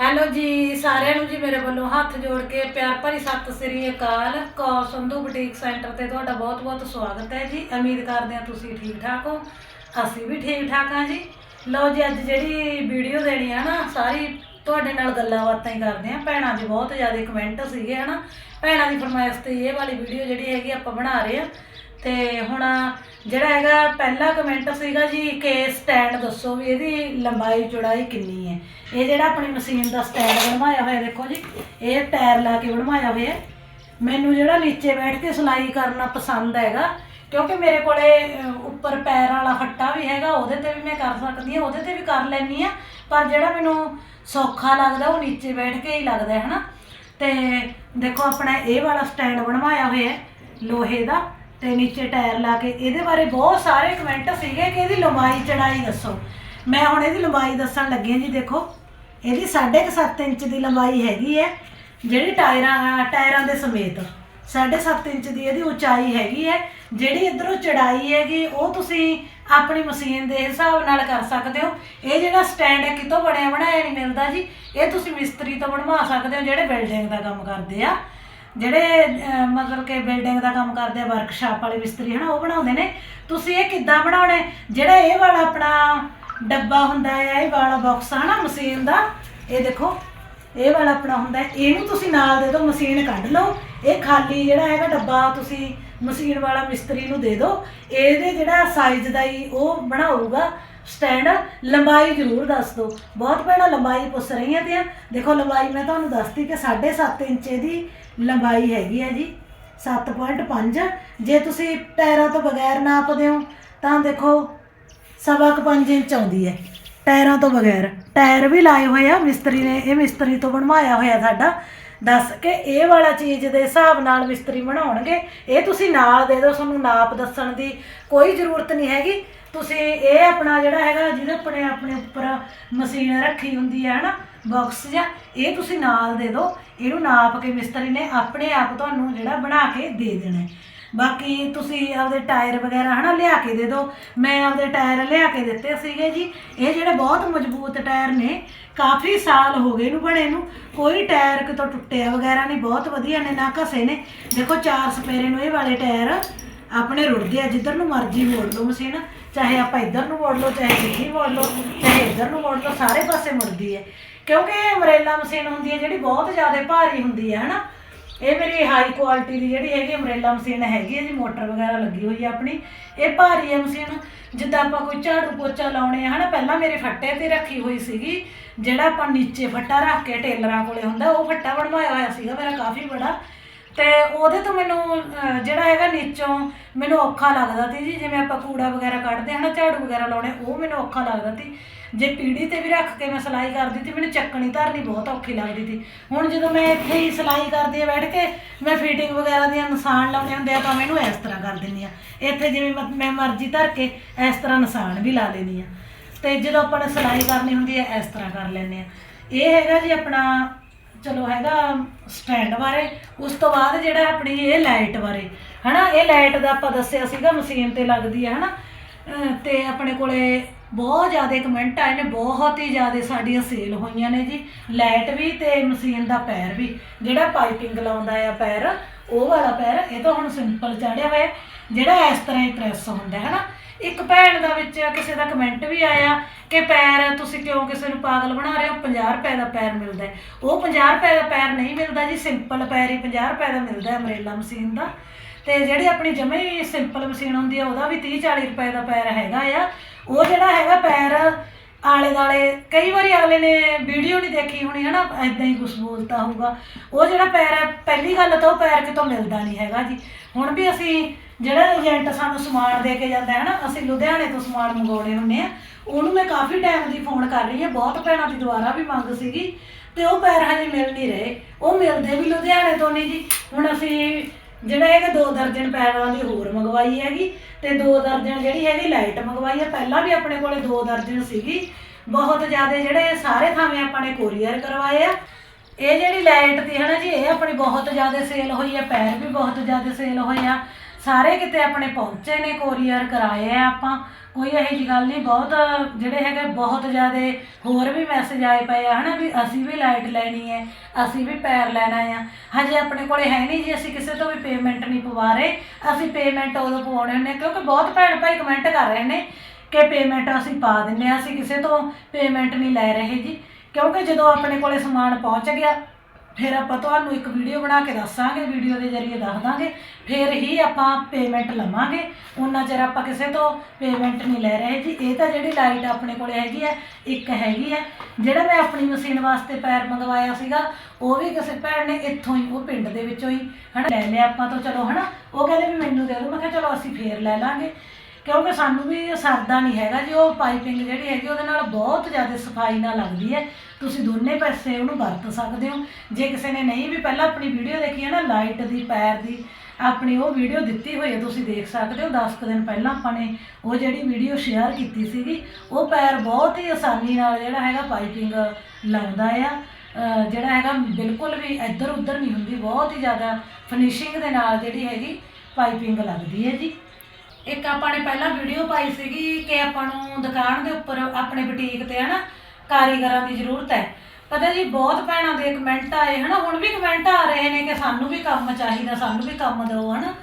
Hello ਜੀ, ਸਾਰਿਆਂ ਨੂੰ ਜੀ ਮੇਰੇ ਵੱਲੋਂ ਹੱਥ ਜੋੜ ਕੇ ਪਿਆਰ ਭਰੀ ਸਤਿ ਸ੍ਰੀ ਅਕਾਲ। ਕੌਰ ਸੰਧੂ ਬੁਟੀਕ ਸੈਂਟਰ ਤੇ ਤੁਹਾਡਾ ਬਹੁਤ-ਬਹੁਤ ਸਵਾਗਤ ਹੈ ਜੀ। ਉਮੀਦ ਕਰਦੇ ਹਾਂ ਤੁਸੀਂ ਠੀਕ ਠਾਕ ਹੋ। ਅਸੀਂ ਵੀ ਠੀਕ ਠਾਕ ਹਾਂ ਜੀ। ਲਓ ਜੀ, ਅੱਜ ਜਿਹੜੀ ਵੀਡੀਓ ਦੇਣੀ ਆ ਨਾ, ਸਾਰੀ ਤੁਹਾਡੇ ਨਾਲ ਗੱਲਾਂ ਬਾਤਾਂ ਹੀ ਕਰਦੇ ਆ ਭੈਣਾਂ ਦੇ ਬਹੁਤ ਜ਼ਿਆਦਾ ਕਮੈਂਟ ਸੀਗੇ, ਹਨਾ? ਭੈਣਾਂ ਦੀ ਫਰਮਾਇਸ਼ ਤੇ ਇਹ ਵਾਲੀ ਵੀਡੀਓ ਜਿਹੜੀ ਹੈਗੀ ਆਪਾਂ ਬਣਾ ਰਹੇ ਆ ਤੇ ਹੁਣ ਜਿਹੜਾ ਹੈਗਾ, ਪਹਿਲਾ ਕਮੈਂਟ ਸੀਗਾ ਜੀ ਕਿ ਸਟੈਂਡ ਦੱਸੋ ਵੀ ਇਹਦੀ ਲੰਬਾਈ, ਚੌੜਾਈ ਕਿੰਨੀ ਹੈ। ਇਹ ਜਿਹੜਾ ਆਪਣੀ ਮਸ਼ੀਨ ਦਾ ਸਟੈਂਡ ਬਣਵਾਇਆ ਹੋਇਆ, ਦੇਖੋ ਜੀ, ਇਹ ਟਾਇਰ ਲਾ ਕੇ ਬਣਵਾਇਆ ਹੋਇਆ ਮੈਨੂੰ ਜਿਹੜਾ ਨੀਚੇ ਬੈਠ ਕੇ ਸਿਲਾਈ ਕਰਨਾ ਪਸੰਦ ਹੈਗਾ, ਕਿਉਂਕਿ ਮੇਰੇ ਕੋਲੇ ਉੱਪਰ ਪੈਰ ਵਾਲਾ ਫੱਟਾ ਵੀ ਹੈਗਾ, ਉਹਦੇ ਤੇ ਵੀ ਮੈਂ ਕਰ ਸਕਦੀ ਹਾਂ, ਉਹਦੇ ਤੇ ਵੀ ਕਰ ਲੈਂਦੀ ਆ ਪਰ ਜਿਹੜਾ ਮੈਨੂੰ ਸੌਖਾ ਲੱਗਦਾ, ਉਹ ਨੀਚੇ ਬੈਠ ਕੇ ਹੀ ਲੱਗਦਾ ਹੈ, ਹਨਾ। ਤੇ ਦੇਖੋ, ਆਪਣਾ ਇਹ ਵਾਲਾ ਸਟੈਂਡ ਬਣਵਾਇਆ ਹੋਇਆ ਹੈ, ਲੋਹੇ ਦਾ। ਤੇ ਨੀਚੇ ਟਾਇਰ ਲਾ ਕੇ, ਇਹਦੇ ਬਾਰੇ ਬਹੁਤ ਸਾਰੇ ਕਮੈਂਟ ਸੀਗੇ ਕਿ ਇਹਦੀ ਲੰਬਾਈ, ਚੜਾਈ ਦੱਸੋ। ਮੈਂ ਹੁਣ ਇਹਦੀ ਲੰਬਾਈ ਦੱਸਣ ਲੱਗੀ ਹਾਂ ਜੀ, ਦੇਖੋ। ਇਹਦੀ 7.5 ਇੰਚ ਦੀ ਲੰਬਾਈ ਹੈਗੀ ਹੈ, ਜਿਹੜੀ ਟਾਇਰਾਂ ਟਾਇਰਾਂ ਦੇ ਸਮੇਤ। 7.5 ਇੰਚ ਦੀ ਇਹਦੀ ਉਚਾਈ ਹੈਗੀ ਹੈ, ਜਿਹੜੀ ਇਧਰੋਂ ਚੜਾਈ ਹੈਗੀ, ਉਹ ਤੁਸੀਂ ਆਪਣੀ ਮਸ਼ੀਨ ਦੇ ਹਿਸਾਬ ਨਾਲ ਕਰ ਸਕਦੇ ਹੋ। ਇਹ ਜਿਹੜਾ ਸਟੈਂਡ ਹੈ, ਕਿਤੋਂ ਬਣਿਆ ਬਣਾਇਆ ਨਹੀਂ ਮਿਲਦਾ ਜੀ। ਇਹ ਤੁਸੀਂ ਮਿਸਤਰੀ ਤੋਂ ਬਣਵਾ ਸਕਦੇ ਹੋ, ਜਿਹੜੇ ਬਿਲਡਿੰਗ ਦਾ ਕੰਮ ਕਰਦੇ ਆ। ਜਿਹੜੇ ਅਹ, ਮਤਲਬ ਕਿ ਬਿਲਡਿੰਗ ਦਾ ਕੰਮ ਕਰਦੇ ਆ ਵਰਕਸ਼ਾਪ ਵਾਲੇ ਮਿਸਤਰੀ ਹਨਾ ਉਹ ਬਣਾਉਂਦੇ ਨੇ। ਤੁਸੀਂ ਇਹ ਕਿੱਦਾਂ ਬਣਾਉਣੇ? ਜਿਹੜਾ ਇਹ ਵਾਲਾ ਆਪਣਾ ਡੱਬਾ ਹੁੰਦਾ ਹੈ ਇਹ ਵਾਲਾ ਬਾਕਸ ਹਨਾ ਮਸ਼ੀਨ ਦਾ ਇਹ ਦੇਖੋ ਇਹ ਵਾਲਾ ਆਪਣਾ ਹੁੰਦਾ ਹੈ। ਇਹਨੂੰ ਤੁਸੀਂ ਨਾਲ ਦੇ ਦਿਓ ਮਸ਼ੀਨ ਕੱਢ ਲਓ। ਇਹ ਖਾਲੀ ਜਿਹੜਾ ਹੈਗਾ ਡੱਬਾ ਤੁਸੀਂ ਮਸ਼ੀਨ ਵਾਲਾ ਮਿਸਤਰੀ ਨੂੰ ਦੇ ਦਿਓ। ਇਹਦੇ ਜਿਹੜਾ ਸਾਈਜ਼ ਦਾ ਹੀ ਉਹ ਬਣਾਊਗਾ। ਸਟੈਂਡ ਲੰਬਾਈ ਜ਼ਰੂਰ ਦੱਸ ਦਿਓ। ਬਹੁਤ ਭੈਣਾਂ ਲੰਬਾਈ ਪੁੱਛ ਰਹੀਆਂ ਤੇ ਦੇਖੋ, ਲੰਬਾਈ ਮੈਂ ਤੁਹਾਨੂੰ ਦੱਸਤੀ ਕਿ 7.5 ਇੰਚ ਦੀ ਲੰਬਾਈ ਹੈਗੀ ਹੈ ਜੀ। 7.5 ਜੇ ਤੁਸੀਂ ਟਾਇਰਾਂ ਤੋਂ ਬਗੈਰ ਨਾਪਦੇ ਹੋ, ਤਾਂ ਦੇਖੋ, ਸਵਾ ਕੁ 5 ਇੰਚ ਆਉਂਦੀ ਹੈ। ਟਾਇਰਾਂ ਤੋਂ ਬਗੈਰ। ਟਾਇਰ ਵੀ ਲਾਏ ਹੋਏ ਆ, ਮਿਸਤਰੀ ਨੇ ਇਹ ਮਿਸਤਰੀ ਤੋਂ ਬਣਵਾਇਆ ਹੋਇਆ ਸਾਡਾ। ਦੱਸ ਕੇ ਇਹ ਵਾਲਾ ਚੀਜ਼ ਦੇ ਹਿਸਾਬ ਨਾਲ ਮਿਸਤਰੀ ਬਣਾਉਣਗੇ। ਇਹ ਤੁਸੀਂ ਨਾਲ ਦੇ ਦਿਓ, ਤੁਹਾਨੂੰ ਨਾਪ ਦੱਸਣ ਦੀ ਕੋਈ ਜ਼ਰੂਰਤ ਨਹੀਂ ਹੈਗੀ। ਤੁਸੀਂ ਇਹ ਆਪਣਾ ਜਿਹੜਾ ਹੈਗਾ, ਜਿਹਦੇ ਆਪਣੇ ਆਪਣੇ ਉੱਪਰ ਮਸ਼ੀਨ ਰੱਖੀ ਹੁੰਦੀ ਹੈ ਹਨਾ ਬਾਕਸ ਜਾਂ ਇਹ ਤੁਸੀਂ ਨਾਲ ਦੇ ਦਿਓ। ਇਹਨੂੰ ਨਾਪ ਕੇ ਮਿਸਤਰੀ ਨੇ ਆਪਣੇ ਆਪ ਤੁਹਾਨੂੰ ਜਿਹੜਾ ਬਣਾ ਕੇ ਦੇ ਦੇਣਾ ਹੈ। ਬਾਕੀ ਤੁਸੀਂ ਆਪਦੇ ਟਾਇਰ ਵਗੈਰਾ, ਹਨਾ, ਲਿਆ ਕੇ ਦੇ ਦਿਓ। ਮੈਂ ਆਪਦੇ ਟਾਇਰ ਲਿਆ ਕੇ ਦਿੱਤੇ ਸੀਗੇ ਜੀ। ਇਹ ਜਿਹੜੇ ਬਹੁਤ ਮਜ਼ਬੂਤ ਟਾਇਰ ਨੇ, ਕਾਫੀ ਸਾਲ ਹੋ ਗਏ ਇਹਨੂੰ ਬਣੇ ਨੂੰ। ਕੋਈ ਟਾਇਰ ਕਿਤੋਂ ਟੁੱਟਿਆ ਵਗੈਰਾ ਨਹੀਂ, ਬਹੁਤ ਵਧੀਆ ਨੇ, ਨਾ ਘਸੇ ਨੇ। ਦੇਖੋ, ਚਾਰ ਸਪੇਰੇ ਨੂੰ ਇਹ ਵਾਲੇ ਟਾਇਰ ਆਪਣੇ ਰੁੜਦੇ ਆ, ਜਿੱਧਰ ਨੂੰ ਮਰਜ਼ੀ ਮੋੜ ਲਓ ਮਸ਼ੀਨ। ਚਾਹੇ ਆਪਾਂ ਇੱਧਰ ਨੂੰ ਮੋੜ ਲਓ, ਚਾਹੇ ਇੱਧਰ ਮੋੜ ਲਓ, ਚਾਹੇ ਇੱਧਰ ਨੂੰ ਮੋੜ ਲਓ, ਸਾਰੇ ਪਾਸੇ ਮੁੜਦੀ ਹੈ। ਕਿਉਂਕਿ ਇਹ ਅਮਰੇਲਾ ਮਸ਼ੀਨ ਹੁੰਦੀ ਹੈ ਜਿਹੜੀ ਬਹੁਤ ਜ਼ਿਆਦਾ ਭਾਰੀ ਹੁੰਦੀ ਹੈ, ਹਨਾ? ਇਹ ਮੇਰੀ ਹਾਈ ਕੁਆਲਿਟੀ ਦੀ ਜਿਹੜੀ ਹੈਗੀ ਅਮਰੇਲਾ ਮਸ਼ੀਨ ਹੈਗੀ ਹੈ ਜੀ, ਮੋਟਰ ਵਗੈਰਾ ਲੱਗੀ ਹੋਈ ਹੈ ਆਪਣੀ। ਇਹ ਭਾਰੀ ਹੈ ਮਸ਼ੀਨ। ਜਿੱਦਾਂ ਆਪਾਂ ਕੋਈ ਝਾੜੂ ਪੋਚਾ ਲਾਉਣੇ ਆ, ਹਨਾ? ਪਹਿਲਾਂ ਮੇਰੇ ਫੱਟੇ ਤੇ ਰੱਖੀ ਹੋਈ ਸੀਗੀ। ਜਿਹੜਾ ਆਪਾਂ ਨੀਚੇ ਫੱਟਾ ਰੱਖ ਕੇ ਟੇਲਰਾਂ ਕੋਲੇ ਹੁੰਦਾ, ਉਹ ਫੱਟਾ ਬਣਵਾਇਆ ਹੋਇਆ ਸੀਗਾ, ਮੇਰਾ ਕਾਫੀ ਬੜਾ। ਤੇ ਉਹਦੇ ਤੋਂ ਮੈਨੂੰ ਵਿੱਚੋਂ ਮੈਨੂੰ ਔਖਾ ਲੱਗਦਾ ਸੀ ਜੀ, ਜਿਵੇਂ ਆਪਾਂ ਕੂੜਾ ਵਗੈਰਾ ਕੱਢਦੇ ਹਾਂ ਨਾ, ਝਾੜੂ ਵਗੈਰਾ ਲਾਉਣੇ, ਉਹ ਮੈਨੂੰ ਔਖਾ ਲੱਗਦਾ ਸੀ। ਜੇ ਪੀੜੀ ਤੇ ਵੀ ਰੱਖ ਕੇ ਮੈਂ ਸਿਲਾਈ ਕਰਦੀ ਸੀ ਮੈਨੂੰ ਚੱਕਣੀ ਧਰਨੀ ਬਹੁਤ ਔਖੀ ਲੱਗਦੀ ਸੀ। ਹੁਣ ਜਦੋਂ ਮੈਂ ਇੱਥੇ ਹੀ ਸਿਲਾਈ ਕਰਦੀ ਆ ਬੈਠ ਕੇ, ਮੈਂ ਫਿਟਿੰਗ ਵਗੈਰਾ ਦੀਆਂ ਨਿਸ਼ਾਨ ਲਾਉਣੇ ਹੁੰਦੇ ਆ, ਤਾਂ ਮੈਨੂੰ ਇਸ ਤਰ੍ਹਾਂ ਕਰ ਦਿੰਦੀ ਆ। ਇੱਥੇ ਜਿਵੇਂ ਮ- ਮੈਂ ਮਰਜ਼ੀ ਧਰ ਕੇ ਇਸ ਤਰ੍ਹਾਂ ਨਿਸ਼ਾਨ ਵੀ ਲਾ ਲੈਂਦੀ ਆ। ਤੇ ਜਦੋਂ ਆਪਾਂ ਨੇ ਸਿਲਾਈ ਕਰਨੀ ਹੁੰਦੀ ਹੈ ਇਸ ਤਰ੍ਹਾਂ ਕਰ ਲੈਂਦੇ ਆ। ਇਹ ਹੈਗਾ ਜੀ ਆਪਣਾ, ਚਲੋ ਹੈਗਾ ਸਟੈਂਡ ਬਾਰੇ, ਉਸ ਤੋਂ ਬਾਅਦ ਜਿਹੜਾ ਆਪਣੀ ਇਹ ਲਾਈਟ ਬਾਰੇ। ਹਨਾ, ਇਹ ਲਾਈਟ ਦਾ ਆਪਾਂ ਦੱਸਿਆ ਸੀਗਾ, ਮਸ਼ੀਨ ਤੇ ਲੱਗਦੀ ਹੈ ਹਨਾ। ਅਹ ਤੇ ਆਪਣੇ ਕੋਲੇ ਬਹੁਤ ਜ਼ਿਆਦਾ ਕਮੈਂਟ ਆਏ ਨੇ, ਬਹੁਤ ਹੀ ਜ਼ਿਆਦਾ ਸਾਡੀਆਂ ਸੇਲ ਹੋਈਆਂ ਨੇ ਜੀ। ਲਾਈਟ ਵੀ ਤੇ ਮਸ਼ੀਨ ਦਾ ਪੈਰ ਵੀ। ਜਿਹੜਾ ਪਾਈਪਿੰਗ ਲਾਉਂਦਾ ਆ ਪੈਰ, ਉਹ ਵਾਲਾ ਪੈਰ, ਇਹ ਤਾਂ ਹੁਣ ਸਿੰਪਲ ਚਾੜਿਆ ਹੋਇਆ। ਜਿਹੜਾ ਇਸ ਤਰ੍ਹਾਂ ਹੀ ਪ੍ਰੈਸ ਹੁੰਦਾ ਹੈ ਹਨਾ। ਇੱਕ ਭੈਣ ਦਾ ਵਿੱਚ ਕਿਸੇ ਦਾ ਕਮੈਂਟ ਵੀ ਆਇਆ ਕਿ ਪੈਰ ਤੁਸੀਂ ਕਿਉਂ ਕਿਸੇ ਨੂੰ ਪਾਗਲ ਬਣਾ ਰਹੇ ਹੋ? 50 ਰੁਪਏ ਦਾ ਪੈਰ ਮਿਲਦਾ ਹੈ। ਉਹ 50 ਰੁਪਏ ਦਾ ਪੈਰ ਨਹੀਂ ਮਿਲਦਾ ਜੀ ਸਿੰਪਲ ਪੈਰ ਹੀ 50 ਰੁਪਏ ਦਾ ਮਿਲਦਾ ਹੈ ਅਮਰੇਲਾ ਮਸ਼ੀਨ ਦਾ। ਤੇ ਜਿਹੜੀ ਆਪਣੀ ਜਮੇ ਹੀ ਸਿੰਪਲ ਮਸ਼ੀਨ ਹੁੰਦੀ ਆ, ਉਹਦਾ ਵੀ 30 40 ਰੁਪਏ ਦਾ ਪੈਰ ਹੈਗਾ ਆ। ਉਹ ਜਿਹੜਾ ਹੈਗਾ ਪੈਰ ਆਲੇ ਦਾਲੇ ਕਈ ਵਾਰੀ ਅਗਲੇ ਨੇ ਵੀਡੀਓ ਨਹੀਂ ਦੇਖੀ ਹੋਣੀ, ਹਨਾ ਐਦਾਂ ਹੀ ਕੁਝ ਬੋਲਤਾ ਹੋਊਗਾ। ਉਹ ਜਿਹੜਾ ਪੈਰ ਹੈ ਪਹਿਲੀ ਗੱਲ ਤਾਂ ਉਹ ਪੈਰ ਕਿਤੋਂ ਮਿਲਦਾ ਨਹੀਂ ਹੈਗਾ ਜੀ। ਹੁਣ ਵੀ ਅਸੀਂ ਜਿਹੜਾ ਏਜੰਟ ਸਾਨੂੰ ਸਮਾਨ ਦੇ ਕੇ ਜਾਂਦਾ ਹੈ ਨਾ, ਅਸੀਂ ਲੁਧਿਆਣੇ ਤੋਂ ਸਮਾਨ ਮੰਗਾਉਣੇ ਹੁੰਦੇ ਆ, ਉਹਨੂੰ ਮੈਂ ਕਾਫੀ ਟਾਈਮ ਦੀ ਫੋਨ ਕਰ ਰਹੀ ਹਾਂ, ਬਹੁਤ ਭੈਣਾਂ ਦੀ ਦੁਆਰਾ ਵੀ ਮੰਗ ਸੀਗੀ, ਤੇ ਉਹ ਪੈਰ ਹਜੇ ਮਿਲ ਨਹੀਂ ਰਹੇ। ਉਹ ਮਿਲਦੇ ਵੀ ਲੁਧਿਆਣੇ ਤੋਂ ਨਹੀਂ ਜੀ। ਹੁਣ ਅਸੀਂ ਜਿਹੜਾ ਹੈਗਾ ਦੋ ਦਰਜਨ ਪੈਰਾਂ ਦੀ ਹੋਰ ਮੰਗਵਾਈ ਹੈਗੀ ਤੇ ਦੋ ਦਰਜਨ ਜਿਹੜੀ ਹੈਗੀ ਲਾਈਟ ਮੰਗਵਾਈ ਹੈ ਪਹਿਲਾਂ ਵੀ ਆਪਣੇ ਕੋਲੇ ਦੋ ਦਰਜਨ ਸੀਗੀ। ਬਹੁਤ ਜ਼ਿਆਦਾ ਜਿਹੜੇ ਸਾਰੇ ਥਾਵੇਂ ਆਪਾਂ ਨੇ ਕੋਰੀਅਰ ਕਰਵਾਏ ਆ। ਇਹ ਜਿਹੜੀ ਲਾਈਟ ਦੀ ਹੈ ਨਾ ਜੀ, ਇਹ ਆਪਣੀ ਬਹੁਤ ਜ਼ਿਆਦਾ ਸੇਲ ਹੋਈ ਆ, ਪੈਰ ਵੀ ਬਹੁਤ ਜ਼ਿਆਦਾ ਸੇਲ ਹੋਏ ਆ। ਸਾਰੇ ਕਿਤੇ ਆਪਣੇ ਪਹੁੰਚੇ ਨੇ ਕੋਰੀਅਰ, ਕਰਾਏ ਆ ਆਪਾਂ। ਕੋਈ ਇਹੋ ਜਿਹੀ ਗੱਲ ਨਹੀਂ, ਬਹੁਤ ਜਿਹੜੇ ਹੈਗੇ ਬਹੁਤ ਜ਼ਿਆਦਾ ਹੋਰ ਵੀ ਮੈਸੇਜ ਆਏ ਪਏ ਆ, ਹਨਾ ਵੀ ਅਸੀਂ ਵੀ ਲਾਈਟ ਲੈਣੀ ਹੈ, ਅਸੀਂ ਵੀ ਪੈਰ ਲੈਣਾ ਆ। ਹਜੇ ਆਪਣੇ ਕੋਲੇ ਹੈ ਨਹੀਂ ਜੀ, ਅਸੀਂ ਕਿਸੇ ਤੋਂ ਵੀ ਪੇਮੈਂਟ ਨਹੀਂ ਪਵਾ ਰਹੇ। ਅਸੀਂ ਪੇਮੈਂਟ ਉਦੋਂ ਪਵਾਉਣੇ ਹੁੰਦੇ ਕਿਉਂਕਿ ਬਹੁਤ ਭੈਣ ਭਾਈ ਕਮੈਂਟ ਕਰ ਰਹੇ ਨੇ ਕਿ ਪੇਮੈਂਟ ਅਸੀਂ ਪਾ ਦਿੰਨੇ ਆ ਅਸੀਂ ਕਿਸੇ ਤੋਂ ਪੇਮੈਂਟ ਨਹੀਂ ਲੈ ਰਹੇ ਜੀ। ਕਿਉਂਕਿ ਜਦੋਂ ਆਪਣੇ ਕੋਲੇ ਸਮਾਨ ਪਹੁੰਚ ਗਿਆ ਫਿਰ ਆਪਾਂ ਤੁਹਾਨੂੰ ਇੱਕ ਵੀਡੀਓ ਬਣਾ ਕੇ ਦੱਸਾਂਗੇ ਵੀਡੀਓ ਦੇ ਜ਼ਰੀਏ ਦੱਸ ਦਾਂਗੇ, ਫਿਰ ਹੀ ਆਪਾਂ ਪੇਮੈਂਟ ਲਵਾਂਗੇ। ਉਹਨਾਂ ਚਿਰ ਆਪਾਂ ਕਿਸੇ ਤੋਂ ਪੇਮੈਂਟ ਨਹੀਂ ਲੈ ਰਹੇ ਜੀ। ਇਹ ਤਾਂ ਜਿਹੜੀ ਲਾਈਟ ਆਪਣੇ ਕੋਲੇ ਹੈਗੀ ਹੈ, ਇੱਕ ਹੈਗੀ ਹੈ। ਜਿਹੜਾ ਮੈਂ ਆਪਣੀ ਮਸ਼ੀਨ ਵਾਸਤੇ ਪੈਰ ਮੰਗਵਾਇਆ ਸੀਗਾ, ਉਹ ਵੀ ਕਿਸੇ ਭੈਣ ਨੇ ਇੱਥੋਂ ਹੀ, ਉਹ ਪਿੰਡ ਦੇ ਵਿੱਚੋਂ ਹੀ, ਹਨਾ, ਲੈ ਲਿਆ ਆਪਾਂ ਤੋਂ। ਚਲੋ, ਹਨਾ, ਉਹ ਕਹਿੰਦੇ ਵੀ ਮੈਨੂੰ ਦੇ ਦਿਓ। ਮੈਂ ਕਿਹਾ, ਚਲੋ, ਅਸੀਂ ਫੇਰ ਲੈ ਲਾਂਗੇ। ਕਿਉਂਕਿ ਸਾਨੂੰ ਵੀ ਸਰਦਾ ਨਹੀਂ ਹੈਗਾ ਜੀ। ਉਹ ਪਾਈਪਿੰਗ ਜਿਹੜੀ ਹੈਗੀ, ਉਹਦੇ ਨਾਲ ਬਹੁਤ ਜ਼ਿਆਦਾ ਸਫ਼ਾਈ ਨਾਲ ਲੱਗਦੀ ਹੈ। ਤੁਸੀਂ ਦੋਨੇ ਪਾਸੇ ਉਹਨੂੰ ਵਰਤ ਸਕਦੇ ਹੋ। ਜੇ ਕਿਸੇ ਨੇ ਨਹੀਂ ਵੀ ਪਹਿਲਾਂ ਆਪਣੀ ਵੀਡੀਓ ਦੇਖੀ ਹੈ ਨਾ, ਲਾਈਟ ਦੀ, ਪੈਰ ਦੀ, ਆਪਣੀ ਉਹ ਵੀਡੀਓ ਦਿੱਤੀ ਹੋਈ ਹੈ, ਤੁਸੀਂ ਦੇਖ ਸਕਦੇ ਹੋ 10 ਕੁ ਦਿਨ ਪਹਿਲਾਂ ਆਪਾਂ ਨੇ ਉਹ ਜਿਹੜੀ ਵੀਡੀਓ ਸ਼ੇਅਰ ਕੀਤੀ ਸੀਗੀ, ਉਹ ਪੈਰ ਬਹੁਤ ਹੀ ਆਸਾਨੀ ਨਾਲ ਜਿਹੜਾ ਹੈਗਾ ਪਾਈਪਿੰਗ ਲਾਉਂਦਾ ਆ। ਜਿਹੜਾ ਹੈਗਾ ਬਿਲਕੁਲ ਵੀ ਇੱਧਰ ਉੱਧਰ ਨਹੀਂ ਹੁੰਦੀ, ਬਹੁਤ ਹੀ ਜ਼ਿਆਦਾ ਫਿਨਿਸ਼ਿੰਗ ਦੇ ਨਾਲ ਜਿਹੜੀ ਹੈਗੀ ਪਾਈਪਿੰਗ ਲੱਗਦੀ ਹੈ ਜੀ। ਇੱਕ ਆਪਾਂ ਨੇ ਪਹਿਲਾਂ ਵੀਡੀਓ ਪਾਈ ਸੀਗੀ ਕਿ ਆਪਾਂ ਨੂੰ ਦੁਕਾਨ ਦੇ ਉੱਪਰ ਆਪਣੇ ਬੁਟੀਕ ਤੇ ਹਨਾ ਕਾਰੀਗਰਾਂ ਦੀ ਜ਼ਰੂਰਤ ਹੈ। ਪਤਾ ਜੀ, ਬਹੁਤ ਭੈਣਾਂ ਦੇ ਕਮੈਂਟ ਆਏ, ਹਨਾ? ਹੁਣ ਵੀ ਕਮੈਂਟ ਆ ਰਹੇ ਨੇ ਕਿ ਸਾਨੂੰ ਵੀ ਕੰਮ ਚਾਹੀਦਾ, ਸਾਨੂੰ ਵੀ ਕੰਮ ਦਿਓ, ਹਨਾ?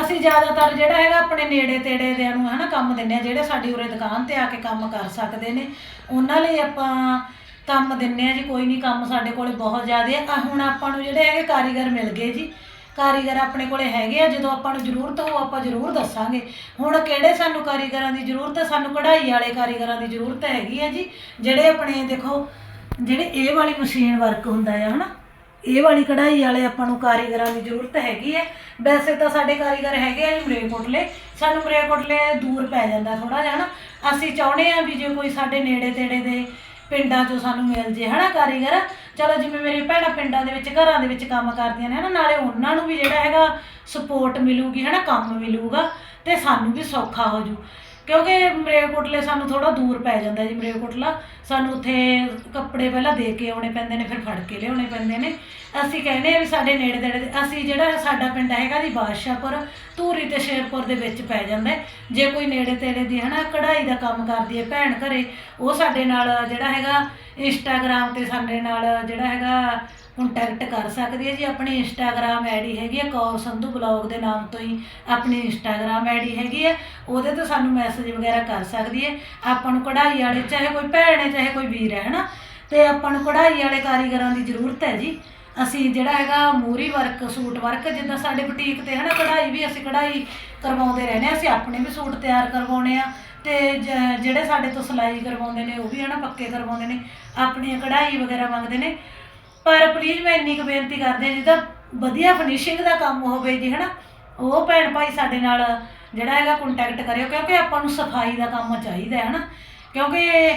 ਅਸੀਂ ਜ਼ਿਆਦਾਤਰ ਜਿਹੜਾ ਹੈਗਾ ਆਪਣੇ ਨੇੜੇ ਤੇੜੇ ਦਿਆਂ ਨੂੰ, ਹਨਾ, ਕੰਮ ਦਿੰਦੇ ਆ ਜਿਹੜੇ ਸਾਡੀ ਉਰੇ ਦੁਕਾਨ ਤੇ ਆ ਕੇ ਕੰਮ ਕਰ ਸਕਦੇ ਨੇ। ਉਹਨਾਂ ਲਈ ਆਪਾਂ ਕੰਮ ਦਿੰਨੇ ਆ ਜੀ, ਕੋਈ ਨਹੀਂ, ਕੰਮ ਸਾਡੇ ਕੋਲੇ ਬਹੁਤ ਜ਼ਿਆਦਾ ਆ। ਹੁਣ ਆਪਾਂ ਨੂੰ ਜਿਹੜੇ ਹੈਗੇ ਕਾਰੀਗਰ ਮਿਲ ਗਏ ਜੀ। ਕਾਰੀਗਰ ਆਪਣੇ ਕੋਲੇ ਹੈਗੇ ਆ, ਜਦੋਂ ਆਪਾਂ ਨੂੰ ਜ਼ਰੂਰਤ ਹੋ ਆਪਾਂ ਜ਼ਰੂਰ ਦੱਸਾਂਗੇ। ਹੁਣ ਕਿਹੜੇ ਸਾਨੂੰ ਕਾਰੀਗਰਾਂ ਦੀ ਜ਼ਰੂਰਤ ਹੈ? ਸਾਨੂੰ ਕਢਾਈ ਵਾਲੇ ਕਾਰੀਗਰਾਂ ਦੀ ਜ਼ਰੂਰਤ ਹੈਗੀ ਆ ਜੀ। ਜਿਹੜੇ ਆਪਣੇ, ਦੇਖੋ, ਜਿਹੜੇ ਇਹ ਵਾਲੀ ਮਸ਼ੀਨ ਵਰਕ ਹੁੰਦਾ ਹੈ ਹਨਾ? ਇਹ ਵਾਲੀ ਕਢਾਈ ਵਾਲੇ ਆਪਾਂ ਨੂੰ ਕਾਰੀਗਰਾਂ ਦੀ ਜ਼ਰੂਰਤ ਹੈਗੀ ਹੈ। ਵੈਸੇ ਤਾਂ ਸਾਡੇ ਕਾਰੀਗਰ ਹੈਗੇ ਆ ਜੀ ਮਰੇਕੋਟਲੇ ਸਾਨੂੰ ਮਰੇਕੋਟਲੇ ਦੂਰ ਪੈ ਜਾਂਦਾ ਥੋੜਾ ਜਿਹਾ ਨਾ ਅਸੀਂ ਚਾਹੁੰਦੇ ਆ ਵੀ ਜੇ ਕੋਈ ਸਾਡੇ ਨੇੜੇ ਤੇੜੇ ਦੇ ਪਿੰਡਾਂ 'ਚੋਂ ਸਾਨੂੰ ਮਿਲ ਜੇ ਹਨਾ ਕਾਰੀਗਰ? ਚਲੋ ਜਿਵੇਂ ਮੇਰੀ ਭੈਣਾਂ ਪਿੰਡਾਂ ਦੇ ਵਿੱਚ, ਘਰਾਂ ਦੇ ਵਿੱਚ ਕੰਮ ਕਰਦੀਆਂ ਨੇ, ਹਨਾ, ਨਾਲੇ ਉਹਨਾਂ ਨੂੰ ਵੀ ਜਿਹੜਾ ਹੈਗਾ ਸਪੋਰਟ ਮਿਲੂਗੀ, ਹਨਾ, ਕੰਮ ਮਿਲੂਗਾ ਤੇ ਸਾਨੂੰ ਵੀ ਸੌਖਾ ਹੋ ਜੂ। ਕਿਉਂਕਿ ਮਰੇਕੋਟਲੇ ਸਾਨੂੰ ਥੋੜਾ ਦੂਰ ਪੈ ਜਾਂਦਾ ਜੀ ਮਰੇਕੋਟਲਾ ਸਾਨੂੰ ਉੱਥੇ ਕੱਪੜੇ ਪਹਿਲਾਂ ਦੇ ਕੇ ਆਉਣੇ ਪੈਂਦੇ ਨੇ, ਫਿਰ ਫੜ ਕੇ ਲਿਆਉਣੇ ਪੈਂਦੇ ਨੇ ਅਸੀਂ ਕਹਿੰਦੇ ਆ ਵੀ ਸਾਡੇ ਨੇੜੇ ਤੇੜੇ ਅਸੀਂ ਜਿਹੜਾ ਸਾਡਾ ਪਿੰਡ ਹੈਗਾ ਜੀ ਬਾਦਸ਼ਾਹਪੁਰ, ਧੂਰੀ ਤੇ ਸ਼ੇਰਪੁਰ ਦੇ ਵਿੱਚ ਪੈ ਜਾਂਦਾ ਹੈ। ਜੇ ਕੋਈ ਨੇੜੇ ਤੇੜੇ ਦੀ ਹਨਾ ਕਢਾਈ ਦਾ ਕੰਮ ਕਰਦੀ ਹੈ ਭੈਣ ਘਰੇ, ਉਹ ਸਾਡੇ ਨਾਲ ਜਿਹੜਾ ਹੈਗਾ ਇੰਸਟਾਗ੍ਰam ਤੇ ਸਾਡੇ ਨਾਲ ਜਿਹੜਾ ਹੈਗਾ ਕੰਟੈਕਟ ਕਰ ਸਕਦੀ ਹੈ ਜੀ। ਆਪਣੀ ਇੰਸਟਾਗ੍ਰam ਆਈਡੀ ਹੈਗੀ ਹੈ ਕੌਰ ਸੰਧੂ ਬਲੌਗ ਦੇ ਨਾਮ ਤੋਂ ਹੀ ਆਪਣੀ ਇੰਸਟਾਗ੍ਰam ਆਈਡੀ ਹੈਗੀ ਹੈ ਉਹਦੇ ਤੋਂ ਸਾਨੂੰ ਮੈਸੇਜ ਵਗੈਰਾ ਕਰ ਸਕਦੀ ਹੈ ਆਪਾਂ ਨੂੰ ਕਢਾਈ ਵਾਲੇ, ਚਾਹੇ ਕੋਈ ਭੈਣ ਹੈ, ਚਾਹੇ ਕੋਈ ਵੀਰ ਹੈ, ਹਨਾ? ਤੇ ਆਪਾਂ ਨੂੰ ਕਢਾਈ ਵਾਲੇ ਕਾਰੀਗਰਾਂ ਦੀ ਜ਼ਰੂਰਤ ਹੈ ਜੀ। ਅਸੀਂ ਜਿਹੜਾ ਹੈਗਾ ਮੂਰੀ ਵਰਕ ਸੂਟ ਵਰਕ ਜਿੱਦਾਂ ਸਾਡੇ ਬੁਟੀਕ ਤੇ, ਹਨਾ, ਕਢਾਈ ਵੀ ਅਸੀਂ ਕਢਾਈ ਕਰਵਾਉਂਦੇ ਰਹਿੰਦੇ ਹਾਂ। ਅਸੀਂ ਆਪਣੇ ਵੀ ਸੂਟ ਤਿਆਰ ਕਰਵਾਉਣੇ ਆ ਤੇ ਜਿਹੜੇ ਸਾਡੇ ਤੋਂ ਸਿਲਾਈ ਕਰਵਾਉਂਦੇ ਨੇ, ਉਹ ਵੀ, ਹਨਾ, ਪੱਕੇ ਕਰਵਾਉਂਦੇ ਨੇ। ਆਪਣੀਆਂ ਕਢਾਈ ਵਗੈਰਾ ਮੰਗਦੇ ਨੇ। ਪਰ ਪਲੀਜ਼ ਮੈਂ ਇੰਨੀ ਕੁ ਬੇਨਤੀ ਕਰਦੇ ਹਾਂ ਜਿਹਦਾ ਵਧੀਆ ਫਿਨਿਸ਼ਿੰਗ ਦਾ ਕੰਮ ਹੋਵੇ ਜੀ, ਹਨਾ? ਉਹ ਭੈਣ ਭਾਈ ਸਾਡੇ ਨਾਲ ਜਿਹੜਾ ਹੈਗਾ ਕੰਟੈਕਟ ਕਰਿਓ, ਕਿਉਂਕਿ ਆਪਾਂ ਨੂੰ ਸਫ਼ਾਈ ਦਾ ਕੰਮ ਚਾਹੀਦਾ ਹੈ, ਹਨਾ? ਕਿਉਂਕਿ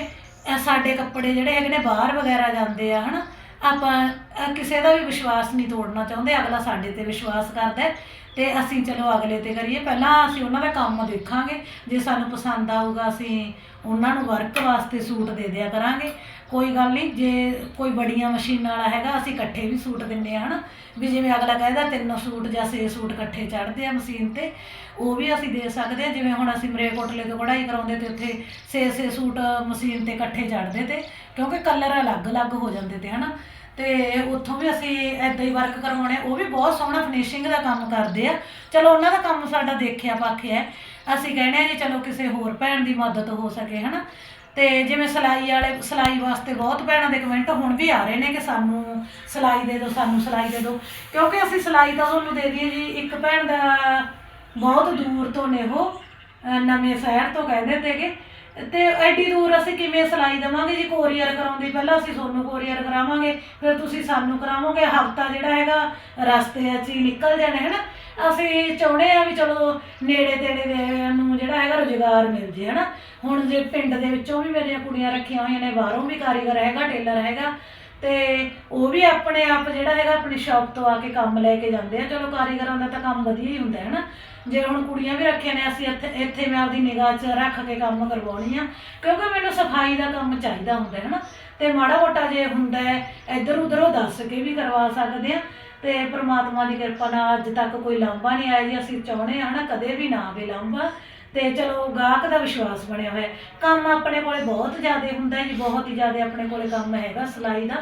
ਸਾਡੇ ਕੱਪੜੇ ਜਿਹੜੇ ਹੈਗੇ ਨੇ ਬਾਹਰ ਵਗੈਰਾ ਜਾਂਦੇ ਆ, ਹਨਾ? ਆਪਾਂ ਅਹ ਕਿਸੇ ਦਾ ਵੀ ਵਿਸ਼ਵਾਸ ਨਹੀਂ ਤੋੜਨਾ ਚਾਹੁੰਦੇ, ਅਗਲਾ ਸਾਡੇ ਤੇ ਵਿਸ਼ਵਾਸ ਕਰਦਾ ਹੈ ਤੇ ਅਸੀਂ ਚਲੋ ਅਗਲੇ ਤੇ ਕਰੀਏ। ਪਹਿਲਾਂ ਅਸੀਂ ਉਹਨਾਂ ਦਾ ਕੰਮ ਦੇਖਾਂਗੇ, ਜੇ ਸਾਨੂੰ ਪਸੰਦ ਆਊਗਾ ਅਸੀਂ ਉਹਨਾਂ ਨੂੰ ਵਰਕ ਵਾਸਤੇ ਸੂਟ ਦੇ ਦਿਆ ਕਰਾਂਗੇ। ਕੋਈ ਗੱਲ ਨਹੀਂ, ਜੇ ਕੋਈ ਬੜੀਆਂ ਮਸ਼ੀਨਾਂ ਵਾਲਾ ਹੈਗਾ, ਅਸੀਂ ਇਕੱਠੇ ਵੀ ਸੂਟ ਦਿੰਨੇ ਆ ਹਨਾ? ਵੀ ਜਿਵੇਂ ਅਗਲਾ ਕਹਿੰਦਾ ਤਿੰਨ ਸੂਟ ਜਾਂ ਛੇ ਸੂਟ ਇਕੱਠੇ ਚੜ੍ਹਦੇ ਆ ਮਸ਼ੀਨ ਤੇ, ਉਹ ਵੀ ਅਸੀਂ ਦੇ ਸਕਦੇ ਆ ਜਿਵੇਂ ਹੁਣ ਅਸੀਂ ਮਰੇਕੋਟਲੇ ਤੋਂ ਕਢਾਈ ਕਰਾਉਂਦੇ ਤੇ ਉੱਥੇ ਛੇ ਛੇ ਸੂਟ ਮਸ਼ੀਨ ਤੇ ਇਕੱਠੇ ਚੜ੍ਹਦੇ ਤੇ, ਕਿਉਂਕਿ ਕਲਰ ਅਲੱਗ-ਅਲੱਗ ਹੋ ਜਾਂਦੇ ਤੇ, ਹਨਾ? ਤੇ ਉੱਥੋਂ ਵੀ ਅਸੀਂ ਐਦਾਂ ਹੀ ਵਰਕ ਕਰਵਾਉਣੇ ਉਹ ਵੀ ਬਹੁਤ ਸੋਹਣਾ ਫਿਨਿਸ਼ਿੰਗ ਦਾ ਕੰਮ ਕਰਦੇ ਆ। ਚਲੋ, ਉਹਨਾਂ ਦਾ ਕੰਮ ਸਾਡਾ ਦੇਖਿਆ ਪਾਖਿਆ ਅਸੀਂ ਕਹਿੰਦੇ ਆ ਜੀ, ਚਲੋ ਕਿਸੇ ਹੋਰ ਭੈਣ ਦੀ ਮਦਦ ਹੋ ਸਕੇ, ਹਨਾ? ਤੇ ਜਿਵੇਂ ਸਿਲਾਈ ਵਾਲੇ, ਸਿਲਾਈ ਵਾਸਤੇ ਬਹੁਤ ਭੈਣਾਂ ਦੇ ਕਮੈਂਟ ਹੁਣ ਵੀ ਆ ਰਹੇ ਨੇ ਕਿ ਸਾਨੂੰ ਸਿਲਾਈ ਦੇ ਦਿਓ, ਸਾਨੂੰ ਸਿਲਾਈ ਦੇ ਦਿਓ। ਕਿਉਂਕਿ ਅਸੀਂ ਸਿਲਾਈ ਤਾਂ ਤੁਹਾਨੂੰ ਦੇ ਦਈਏ ਜੀ, ਇੱਕ ਭੈਣ ਦਾ ਬਹੁਤ ਦੂਰ ਤੋਂ ਨੇ ਉਹ ਨਵੇਂ ਸ਼ਹਿਰ ਤੋਂ ਕਹਿੰਦੇ ਤੇਗੇ ਤੇ ਐਡੀ ਦੂਰ ਅਸੀਂ ਕਿਵੇਂ ਸਿਲਾਈ ਦੇਵਾਂਗੇ ਜੀ ਕੋਰੀਅਰ ਕਰਾਉਂਦੀ? ਪਹਿਲਾਂ ਅਸੀਂ ਤੁਹਾਨੂੰ ਕੋਰੀਅਰ ਕਰਾਵਾਂਗੇ, ਫਿਰ ਤੁਸੀਂ ਸਾਨੂੰ ਕਰਾਵੋਗੇ। ਹਫਤਾ ਜਿਹੜਾ ਹੈਗਾ, ਰਸਤੇ 'ਚ ਹੀ ਨਿਕਲ ਜਾਣਾ, ਹੈ ਨਾ? ਅਸੀਂ ਚਾਹੁੰਦੇ ਆ ਵੀ ਚਲੋ ਨੇੜੇ ਤੇੜੇ ਦੇ ਨੂੰ ਜਿਹੜਾ ਹੈਗਾ ਰੁਜ਼ਗਾਰ ਮਿਲ ਜੇ ਹਨਾ ਹੁਣ ਜੇ ਪਿੰਡ ਦੇ ਵਿੱਚੋਂ ਵੀ ਮੇਰੀਆਂ ਕੁੜੀਆਂ ਰੱਖੀਆਂ ਹੋਈਆਂ ਨੇ, ਬਾਹਰੋਂ ਵੀ ਕਾਰੀਗਰ ਹੈਗਾ, ਟੇਲਰ ਹੈਗਾ ਤੇ ਉਹ ਵੀ ਆਪਣੇ ਆਪ ਜਿਹੜਾ ਹੈਗਾ ਆਪਣੀ ਸ਼ਾਪ ਤੋਂ ਆ ਕੇ ਕੰਮ ਲੈ ਕੇ ਜਾਂਦੇ ਆ। ਚਲੋ ਕਾਰੀਗਰਾਂ ਦਾ ਤਾਂ ਕੰਮ ਵਧੀਆ ਹੀ ਹੁੰਦਾ ਹੈ ਨਾ ਜੇ ਹੁਣ ਕੁੜੀਆਂ ਵੀ ਰੱਖੀਆਂ ਨੇ, ਅਸੀਂ ਇੱਥੇ ਇੱਥੇ ਮੈਂ ਆਪਦੀ ਨਿਗਾਹ 'ਚ ਰੱਖ ਕੇ ਕੰਮ ਕਰਵਾਉਣੀ ਆ। ਕਿਉਂਕਿ ਮੈਨੂੰ ਸਫ਼ਾਈ ਦਾ ਕੰਮ ਚਾਹੀਦਾ ਹੁੰਦਾ ਹੈ ਨਾ ਤੇ ਮਾੜਾ ਮੋਟਾ ਜੇ ਹੁੰਦਾ ਹੈ, ਇੱਧਰ ਉੱਧਰ ਉਹ ਦੱਸ ਕੇ ਵੀ ਕਰਵਾ ਸਕਦੇ ਆ। ਤੇ ਪ੍ਰਮਾਤਮਾ ਦੀ ਕਿਰਪਾ ਨਾਲ ਅੱਜ ਤੱਕ ਕੋਈ ਲਾਂਭਾ ਨਹੀਂ ਆਇਆ ਜੀ, ਅਸੀਂ ਚਾਹੁੰਦੇ ਹਾਂ ਨਾ ਕਦੇ ਵੀ ਨਾ ਆਵੇ ਲਾਂਭਾ। ਤੇ ਚਲੋ ਗਾਹਕ ਦਾ ਵਿਸ਼ਵਾਸ ਬਣਿਆ ਹੋਇਆ ਹੈ। ਕੰਮ ਆਪਣੇ ਕੋਲੇ ਬਹੁਤ ਜ਼ਿਆਦਾ ਹੁੰਦਾ ਹੈ ਜੀ, ਬਹੁਤ ਹੀ ਜ਼ਿਆਦਾ ਆਪਣੇ ਕੋਲੇ ਕੰਮ ਹੈਗਾ ਸਿਲਾਈ ਦਾ।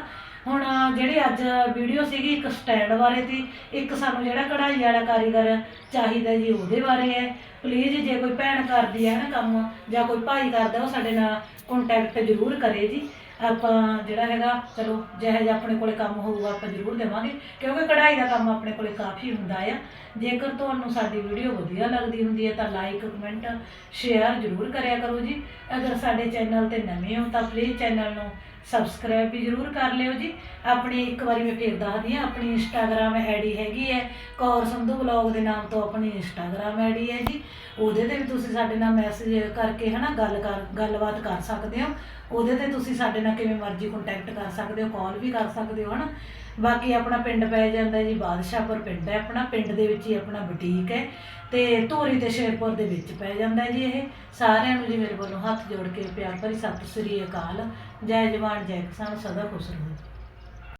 ਹੁਣ ਜਿਹੜੀ ਅੱਜ ਵੀਡੀਓ ਸੀਗੀ ਇੱਕ ਸਟੈਂਡ ਬਾਰੇ ਸੀ ਇੱਕ ਸਾਨੂੰ ਜਿਹੜਾ ਕਢਾਈ ਵਾਲਾ ਕਾਰੀਗਰ ਚਾਹੀਦਾ ਜੀ ਉਹਦੇ ਬਾਰੇ ਹੈ। ਪਲੀਜ਼ ਜੇ ਕੋਈ ਭੈਣ ਕਰਦੀ ਹੈ ਨਾ ਕੰਮ ਜਾਂ ਕੋਈ ਭਾਈ ਕਰਦਾ, ਉਹ ਸਾਡੇ ਨਾਲ ਕੰਟੈਕਟ ਜ਼ਰੂਰ ਕਰੇ ਜੀ। ਆਪਾਂ ਜਿਹੜਾ ਹੈਗਾ, ਚਲੋ, ਜਿਹੋ ਜਿਹਾ ਆਪਣੇ ਕੋਲੇ ਕੰਮ ਹੋਊਗਾ, ਆਪਾਂ ਜ਼ਰੂਰ ਦੇਵਾਂਗੇ, ਕਿਉਂਕਿ ਕਢਾਈ ਦਾ ਕੰਮ ਆਪਣੇ ਕੋਲੇ ਕਾਫੀ ਹੁੰਦਾ ਆ। ਜੇਕਰ ਤੁਹਾਨੂੰ ਸਾਡੀ ਵੀਡੀਓ ਵਧੀਆ ਲੱਗਦੀ ਹੁੰਦੀ ਹੈ, ਤਾਂ ਲਾਈਕ ਕਮੈਂਟ ਸ਼ੇਅਰ ਜ਼ਰੂਰ ਕਰਿਆ ਕਰੋ ਜੀ। ਅਗਰ ਸਾਡੇ ਚੈਨਲ ਤੇ ਨਵੇਂ ਹੋ, ਤਾਂ ਪਲੀਜ਼ ਚੈਨਲ ਨੂੰ ਸਬਸਕ੍ਰਾਈਬ ਵੀ ਜ਼ਰੂਰ ਕਰ ਲਿਓ ਜੀ। ਆਪਣੀ ਇੱਕ ਵਾਰੀ ਮੈਂ ਫੇਰ ਦੱਸਦੀ ਹਾਂ, ਆਪਣੀ ਇੰਸਟਾਗ੍ਰam ਆਈਡੀ ਹੈਗੀ ਹੈ, ਕੌਰ ਸੰਧੂ ਬਲੌਗ ਦੇ ਨਾਮ ਤੋਂ ਆਪਣੀ ਇੰਸਟਾਗ੍ਰam ਆਈਡੀ ਹੈ ਜੀ। ਉਹਦੇ ਤੇ ਵੀ ਤੁਸੀਂ ਸਾਡੇ ਨਾਲ ਮੈਸੇਜ ਕਰਕੇ ਹਨਾ, ਗੱਲ ਕਰ, ਗੱਲਬਾਤ ਕਰ ਸਕਦੇ ਹੋ। ਉਹਦੇ ਤੇ ਤੁਸੀਂ ਸਾਡੇ ਨਾਲ ਕਿਵੇਂ ਮਰਜ਼ੀ ਕੰਟੈਕਟ ਕਰ ਸਕਦੇ ਹੋ ਕਾਲ ਵੀ ਕਰ ਸਕਦੇ ਹੋ, ਹਨਾ? ਬਾਕੀ ਆਪਣਾ ਪਿੰਡ ਪੈ ਜਾਂਦਾ ਜੀ, ਬਾਦਸ਼ਾਹਪੁਰ ਪਿੰਡ ਹੈ ਆਪਣਾ, ਪਿੰਡ ਦੇ ਵਿੱਚ ਹੀ ਆਪਣਾ ਬੁਟੀਕ ਹੈ ਤੇ ਧੂਰੀ ਤੇ ਸ਼ੇਰਪੁਰ ਦੇ ਵਿੱਚ ਪੈ ਜਾਂਦਾ ਜੀ ਇਹ। ਸਾਰਿਆਂ ਨੂੰ ਜੀ ਮੇਰੇ ਵੱਲੋਂ ਹੱਥ ਜੋੜ ਕੇ ਪਿਆਰ ਭਰੀ ਸਤਿ ਸ੍ਰੀ ਅਕਾਲ। ਜੈ ਜਵਾਨ, ਜੈ ਕਿਸਾਨ, ਸਦਾ ਖੁਸ਼ ਰਹੋ।